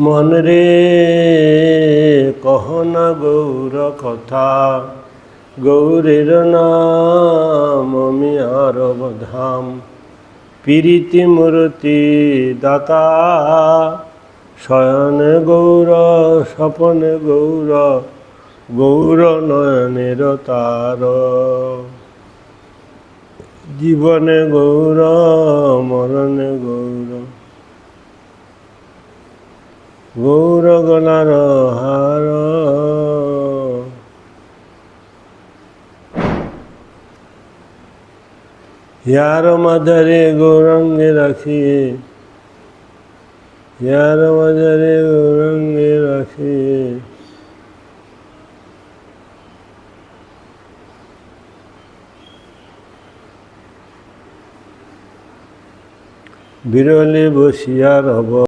মন রে কহনা গৌর কথা। গৌরের নাম আমি আর ধাম। প্রীতি মূর্তি দাতা। শয়ন গৌর, স্বপন গৌর গৌর নয়নের তার। জীবনে গৌর, মরণে গৌর। গৌর গলার হার। ইয়ার মাঝারে গৌরাঙ্গে রাখি। ইয়ার মাঝারে গৌরাঙ্গে রাখি। বিরলে বসিয়া রব।